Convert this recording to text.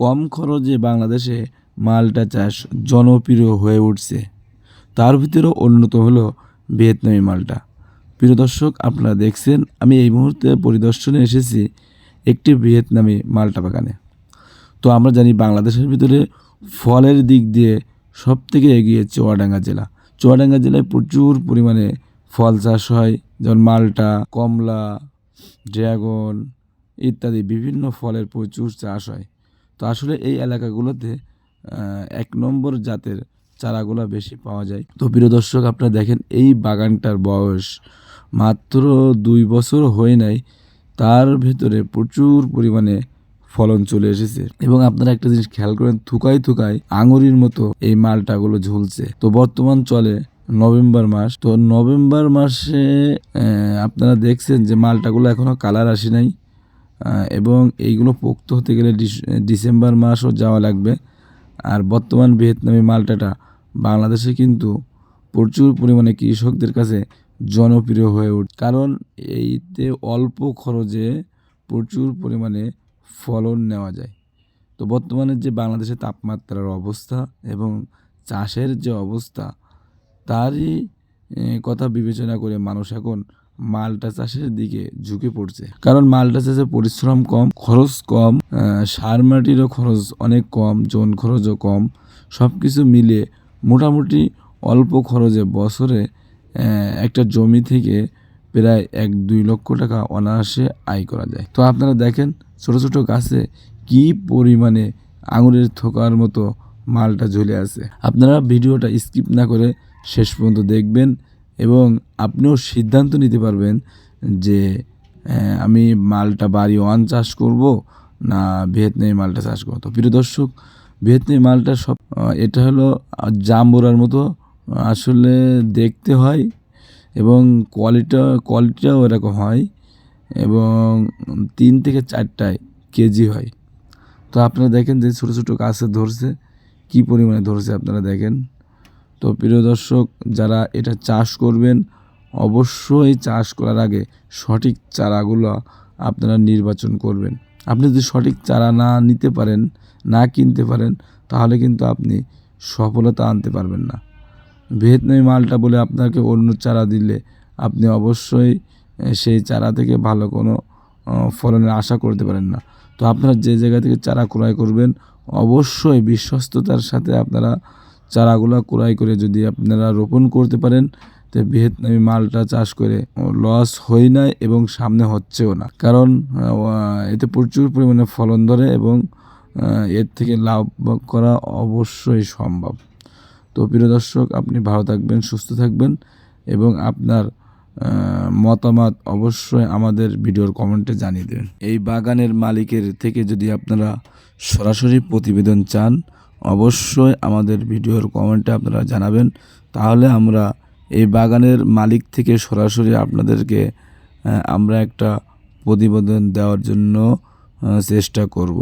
কম খরচে বাংলাদেশে মালটা চাষ জনপ্রিয় হয়ে উঠছে। তার ভিতরেও অন্যতম হলো ভিয়েতনামি মালটা। প্রিয় দর্শক, আপনারা দেখছেন, আমি এই মুহূর্তে পরিদর্শনে এসেছি একটি ভিয়েতনামি মালটা বাগানে। তো আমরা জানি বাংলাদেশের ভিতরে ফলের দিক দিয়ে সব থেকে এগিয়ে চুয়াডাঙ্গা জেলা। চুয়াডাঙ্গা জেলায় প্রচুর পরিমাণে ফল চাষ হয়, যেমন মালটা, কমলা, ড্রাগন ইত্যাদি বিভিন্ন ফলের প্রচুর চাষ হয়। তো আসলে এই এলাকাগুলোতে এক নম্বর জাতের চারাগুলো বেশি পাওয়া যায়। তো প্রিয় দর্শক, আপনারা দেখেন এই বাগানটার বয়স মাত্র দুই বছর হয়ে নাই। তার ভেতরে প্রচুর পরিমাণে ফলন চলে এসেছে। এবং আপনারা একটা জিনিস খেয়াল করেন থুকাই থুকাই আঙুরির মতো এই মালটাগুলো ঝুলছে। তো বর্তমান চলে নভেম্বর মাস। তো নভেম্বর মাসে আপনারা দেখছেন যে মালটাগুলো এখনও কালার আসে নাই। এবং এইগুলো পোক্ত হতে গেলে ডিসেম্বর মাসও যাওয়া লাগবে। আর বর্তমান ভিয়েতনামি মালটাটা বাংলাদেশে কিন্তু প্রচুর পরিমাণে কৃষকদের কাছে জনপ্রিয় হয়ে ওঠে কারণ এইতে অল্প খরচে প্রচুর পরিমাণে ফলন নেওয়া যায়। তো বর্তমানে যে বাংলাদেশের তাপমাত্রার অবস্থা এবং চাষের যে অবস্থা, তারই কথা বিবেচনা করে মানুষ এখন মালটা চাষের দিকে ঝুঁকে পড়ছে। কারণ মালটা চাষে পরিশ্রম কম, খরচ কম সার মাটিরও খরচ অনেক কম, জন খরচও কম। সব কিছু মিলিয়ে মোটামুটি অল্প খরচে বছরে একটা জমি থেকে প্রায় এক দুই লক্ষ টাকা অনায়াসে আয় করা যায়। তো আপনারা দেখেন ছোট ছোট গাছে কি পরিমাণে আঙুরের থোকার মতো মালটা ঝুলে আছে। আপনারা ভিডিওটা স্কিপ না করে শেষ পর্যন্ত দেখবেন। এবং আপনিও সিদ্ধান্ত নিতে পারবেন যে আমি মালটা বাড়ি ওয়ান চাষ করব না ভিয়েতনামি মালটা চাষ করব। তো প্রিয় দর্শক, ভিয়েতনামি মালটা সব এটা হলো জাম্বুরার মতো আসলে দেখতে হয় এবং কোয়ালিটা, কোয়ালিটিটাও এরকম হয় এবং তিন থেকে চারটায় কেজি হয়। তো আপনারা দেখেন যে ছোটো ছোটো গাছে ধরছে, কী পরিমাণে ধরছে আপনারা দেখেন। তো প্রিয় দর্শক, যারা এটা চাষ করবেন, অবশ্যই চাষ করার আগে সঠিক চারাগুলো আপনারা নির্বাচন করবেন। আপনি যদি সঠিক চারা না নিতে পারেন, না কিনতে পারেন, তাহলে কিন্তু আপনি সফলতা আনতে পারবেন না। ভিয়েতনামি মালটা বলে আপনাকে অন্য চারা দিলে আপনি অবশ্যই সেই চারা থেকে ভালো কোনো ফলনের আশা করতে পারেন না। তো আপনারা যে জায়গা থেকে চারা ক্রয় করবেন, অবশ্যই বিশ্বস্ততার সাথে আপনারা চারাগুলো ক্রয় করে যদি আপনারা রোপণ করতে পারেন, তো ভিয়েতনামি মালটা চাষ করে লস হয় না এবং সামনে হচ্ছেও না। কারণ এতে প্রচুর পরিমাণে ফলন ধরে এবং এর থেকে লাভ করা অবশ্যই সম্ভব। তো প্রিয় দর্শক, আপনি ভালো থাকবেন, সুস্থ থাকবেন এবং আপনার মতামত অবশ্যই আমাদের ভিডিওর কমেন্টে জানিয়ে দেবেন। এই বাগানের মালিকের থেকে যদি আপনারা সরাসরি প্রতিবেদন চান অবশ্যই আমাদের ভিডিওর কমেন্টে আপনারা জানাবেন। তাহলে আমরা এই বাগানের মালিক থেকে সরাসরি আপনাদেরকে আমরা একটা প্রতিবেদন দেওয়ার জন্য চেষ্টা করব।